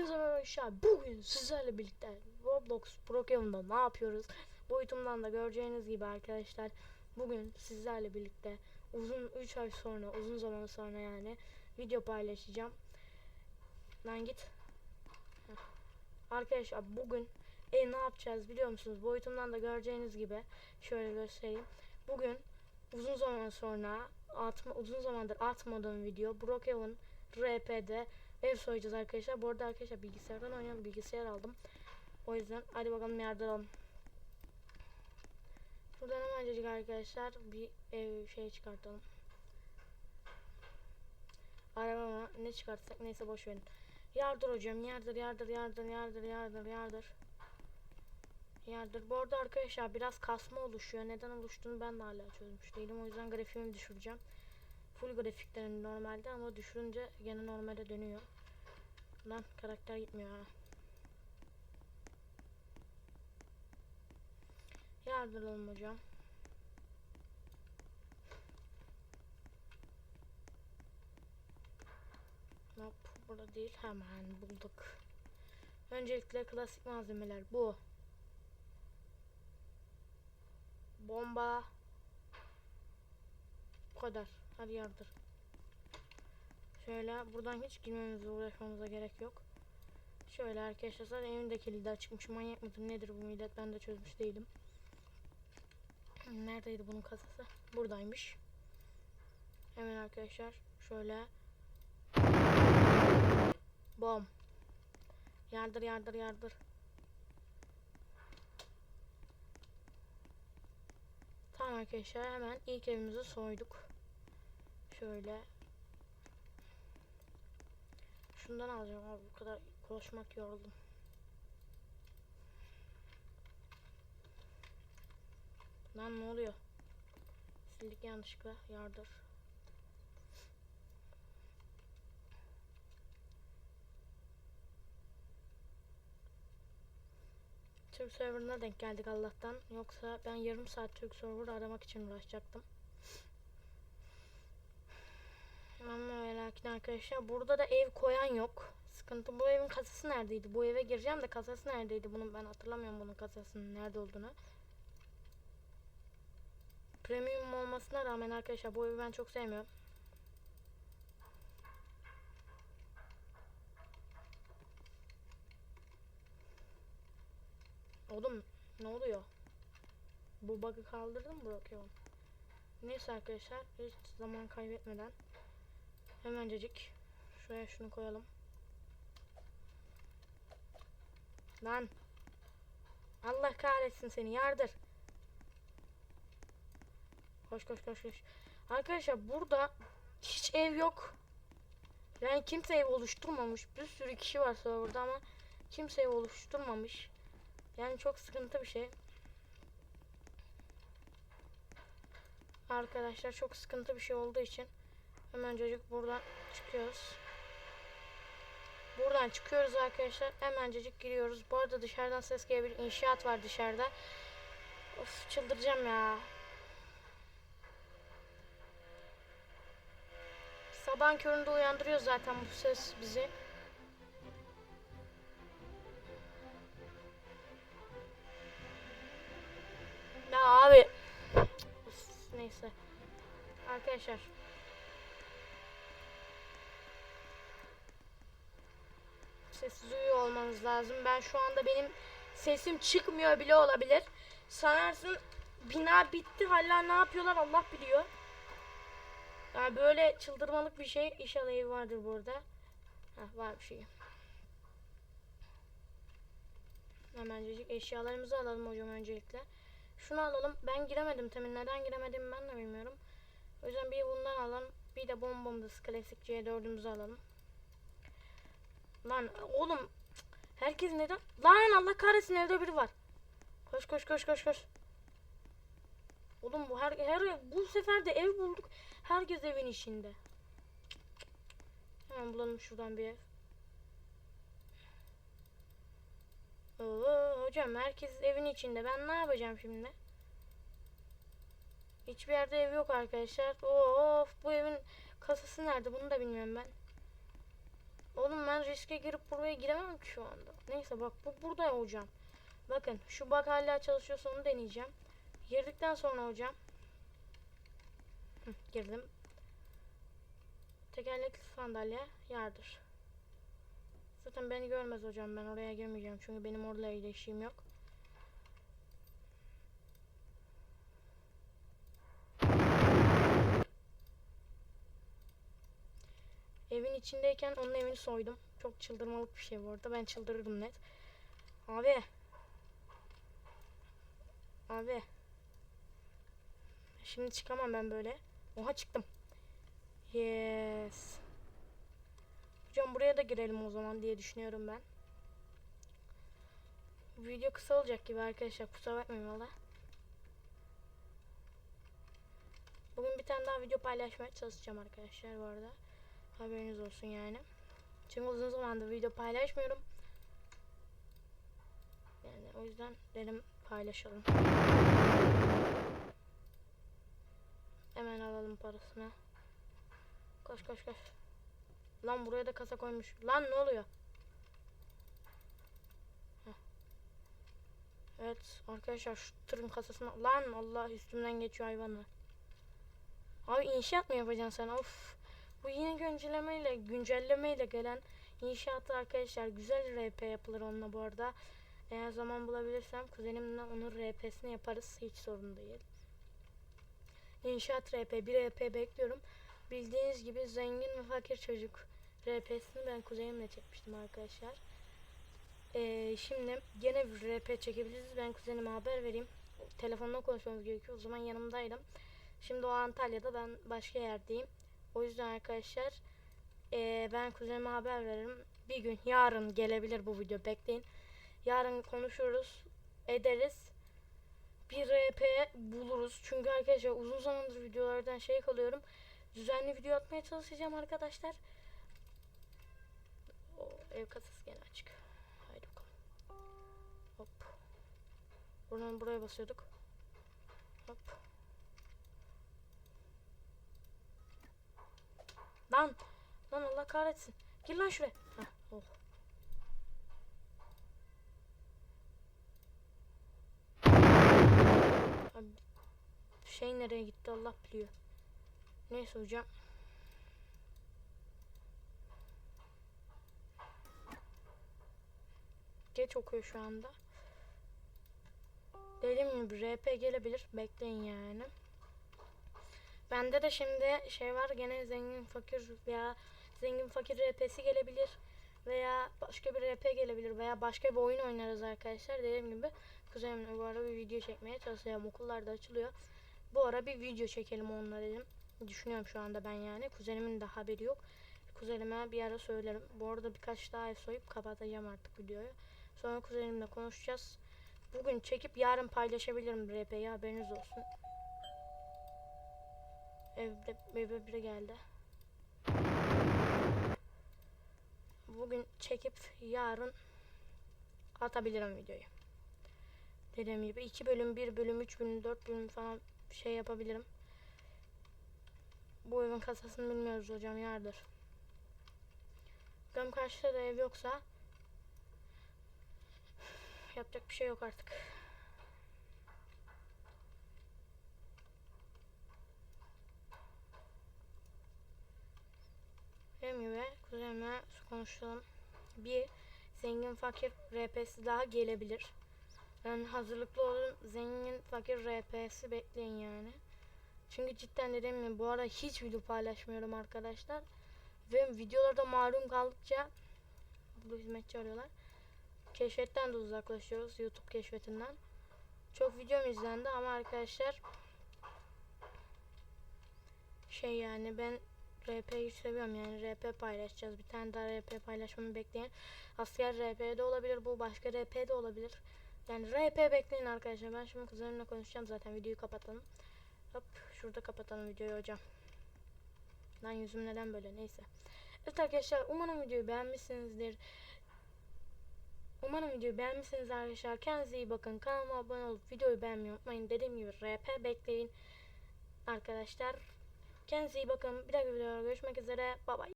Hepinize merhaba arkadaşlar. Bugün sizlerle birlikte Roblox Brokeon'da ne yapıyoruz? Boyutumdan da göreceğiniz gibi arkadaşlar. Bugün sizlerle birlikte uzun 3 ay sonra, uzun zaman sonra yani video paylaşacağım. Lan git. Arkadaşlar bugün e ne yapacağız biliyor musunuz? Boyutumdan da göreceğiniz gibi şöyle göstereyim. Bugün uzun zaman sonra atma, uzun zamandır atmadığım video Brokeon RP'de ev soyacağız arkadaşlar. Bu arada arkadaşlar bilgisayardan oynayan bilgisayar aldım. O yüzden hadi bakalım yardıralım. Buradan hemencecik arkadaşlar bir ev şey çıkartalım. Arabama ne çıkartsak neyse boş verin. Yardır hocam yardır yardır yardır yardır yardır yardır. Yardır. Bu arada arkadaşlar biraz kasma oluşuyor. Neden oluştuğunu ben de hala çözmüş değilim. O yüzden grafiğimi düşüreceğim. Full grafiklerim normalde ama düşürünce gene normale dönüyor. Lan karakter gitmiyor ha. Yardıralım hocam. Hop burada değil hemen bulduk. Öncelikle klasik malzemeler bu. Bomba. Bu kadar. Hadi yardır. Şöyle buradan hiç girmemize uğraşmamıza gerek yok. Şöyle arkadaşlar zaten evin de kilidi açıkmış. Manyak mıdır nedir bu millet ben de çözmüş değilim. Neredeydi bunun kasası? Buradaymış. Hemen arkadaşlar şöyle bom yardır yardır yardır Tamam arkadaşlar hemen ilk evimizi soyduk. Şöyle. Şundan alacağım abi bu kadar konuşmak yoruldum. Lan ne oluyor? Sildik yanlışlıkla yardır. Türk serverına denk geldik Allah'tan. Yoksa ben yarım saat Türk server aramak için uğraşacaktım. Ama ve lakin arkadaşlar burada da ev koyan yok. Sıkıntı bu evin kasası neredeydi? Bu eve gireceğim de kasası neredeydi? Bunun ben hatırlamıyorum bunun kasasının nerede olduğunu. Premium olmasına rağmen arkadaşlar bu evi ben çok sevmiyorum. Oğlum ne oluyor? Bu bug'ı kaldırdım bırakıyorum. Neyse arkadaşlar hiç zaman kaybetmeden hemencecik şuraya şunu koyalım. Lan Allah kahretsin seni yardır. Koş koş koş koş. Arkadaşlar burada hiç ev yok. Yani kimse ev oluşturmamış. Bir sürü kişi var serverda ama kimse ev oluşturmamış. Yani çok sıkıntı bir şey. Arkadaşlar çok sıkıntı bir şey olduğu için hemen çocuk buradan çıkıyoruz. Buradan çıkıyoruz arkadaşlar. Hemencecik giriyoruz. Bu arada dışarıdan ses gelebilir. İnşaat var dışarıda. Of çıldıracağım ya. Sabahın köründe uyandırıyor zaten bu ses bizi. Ya abi. Üf, neyse. Arkadaşlar. Sessiz uyuyor olmanız lazım. Ben şu anda benim sesim çıkmıyor bile olabilir. Sanarsın bina bitti hala ne yapıyorlar Allah biliyor. Yani böyle çıldırmalık bir şey inşallah ev vardır burada. Heh, var bir şey. Hemencecik eşyalarımızı alalım hocam öncelikle. Şunu alalım. Ben giremedim temin. Neden giremedim ben de bilmiyorum. O yüzden bir bundan alalım. Bir de bombamız klasik C4'ümüzü alalım. Lan oğlum herkes neden? Lan Allah kahretsin evde biri var. Koş koş koş koş koş. Oğlum bu her, her bu sefer de ev bulduk. Herkes evin içinde. Hemen bulalım şuradan bir ev. Oo, hocam herkes evin içinde. Ben ne yapacağım şimdi? Hiçbir yerde ev yok arkadaşlar. Of bu evin kasası nerede? Bunu da bilmiyorum ben. Ben riske girip buraya giremem ki şu anda. Neyse bak bu burada hocam. Bakın şu bak hala çalışıyorsa onu deneyeceğim. Girdikten sonra hocam. Hı, girdim. Tekerlekli sandalye yardır. Zaten beni görmez hocam ben oraya girmeyeceğim çünkü benim orayla ilişkim yok. Evin içindeyken onun evini soydum. Çok çıldırmalık bir şey bu arada. Ben çıldırırdım net. Abi. Abi. Şimdi çıkamam ben böyle. Oha çıktım. Yes. Hocam buraya da girelim o zaman diye düşünüyorum ben. Video kısa olacak gibi arkadaşlar. Kusura bakmayın valla. Bugün bir tane daha video paylaşmaya çalışacağım arkadaşlar bu arada. Haberiniz olsun yani. Çünkü uzun zamandır video paylaşmıyorum. Yani o yüzden dedim paylaşalım. Hemen alalım parasını. Koş koş koş. Lan buraya da kasa koymuş. Lan ne oluyor? Heh. Evet arkadaşlar şu tırın kasasına. Lan Allah üstümden geçiyor hayvanlar. Abi inşaat mı yapacaksın sen? Of. Bu yeni güncellemeyle güncellemeyle gelen inşaatı arkadaşlar güzel RP yapılır onunla bu arada. Eğer zaman bulabilirsem kuzenimle onun RP'sini yaparız. Hiç sorun değil. İnşaat RP, bir RP bekliyorum. Bildiğiniz gibi zengin ve fakir çocuk RP'sini ben kuzenimle çekmiştim arkadaşlar. Ee, şimdi gene bir RP çekebiliriz. Ben kuzenime haber vereyim. Telefonla konuşmamız gerekiyor. O zaman yanımdaydım. Şimdi o Antalya'da ben başka yerdeyim. O yüzden arkadaşlar eee, ben kuzenime haber veririm. Bir gün yarın gelebilir bu video bekleyin. Yarın konuşuruz ederiz. Bir RP buluruz. Çünkü arkadaşlar uzun zamandır videolardan şey kalıyorum. Düzenli video atmaya çalışacağım arkadaşlar. O ev kasası gene açık. Haydi bakalım. Hop. Buradan buraya basıyorduk. Hop. Lan. Lan Allah kahretsin. Gir lan şuraya. Heh, oh. Abi, şey nereye gitti Allah biliyor. Neyse hocam. Geç okuyor şu anda. Dediğim gibi RP gelebilir. Bekleyin yani. Bende de şimdi şey var gene zengin fakir veya zengin fakir RP'si gelebilir veya başka bir RP gelebilir veya başka bir oyun oynarız arkadaşlar. Dediğim gibi kuzenimle bu ara bir video çekmeye çalışacağım okullar da açılıyor. Bu ara bir video çekelim onunla dedim. Düşünüyorum şu anda ben yani. Kuzenimin de haberi yok. Kuzenime bir ara söylerim. Bu arada birkaç daha ev soyup kapatacağım artık videoyu. Sonra kuzenimle konuşacağız. Bugün çekip yarın paylaşabilirim RP'yi haberiniz olsun Evde eve biri geldi. Bugün çekip yarın atabilirim videoyu. Dediğim gibi 2 bölüm, 1 bölüm, 3 bölüm, 4 bölüm falan şey yapabilirim. Bu evin kasasını bilmiyoruz hocam yardır. Bakalım karşıda da ev yoksa yapacak bir şey yok artık. Dediğim gibi kuzenimle konuşalım. Bir zengin fakir RP'si daha gelebilir. Yani hazırlıklı olun. Zengin fakir RP'si bekleyin yani. Çünkü cidden dediğim gibi bu ara hiç video paylaşmıyorum arkadaşlar. Ve videolarda malum kaldıkça bu hizmetçi arıyorlar. Keşfetten de uzaklaşıyoruz. YouTube keşfetinden. Çok videom izlendi ama arkadaşlar şey yani ben RP'yi seviyorum yani RP paylaşacağız. Bir tane daha RP paylaşmamı bekleyin. Asker RP de olabilir bu başka RP de olabilir. Yani RP bekleyin arkadaşlar. Ben şimdi kuzenimle konuşacağım zaten videoyu kapatalım. Hop şurada kapatalım videoyu hocam. Lan yüzüm neden böyle neyse. Evet arkadaşlar umarım videoyu beğenmişsinizdir. Umarım videoyu beğenmişsiniz arkadaşlar. Kendinize iyi bakın. Kanalıma abone olup videoyu beğenmeyi unutmayın. Dediğim gibi RP bekleyin. Arkadaşlar Kendinize iyi bakın. Bir dahaki videoda görüşmek üzere. Bye bye.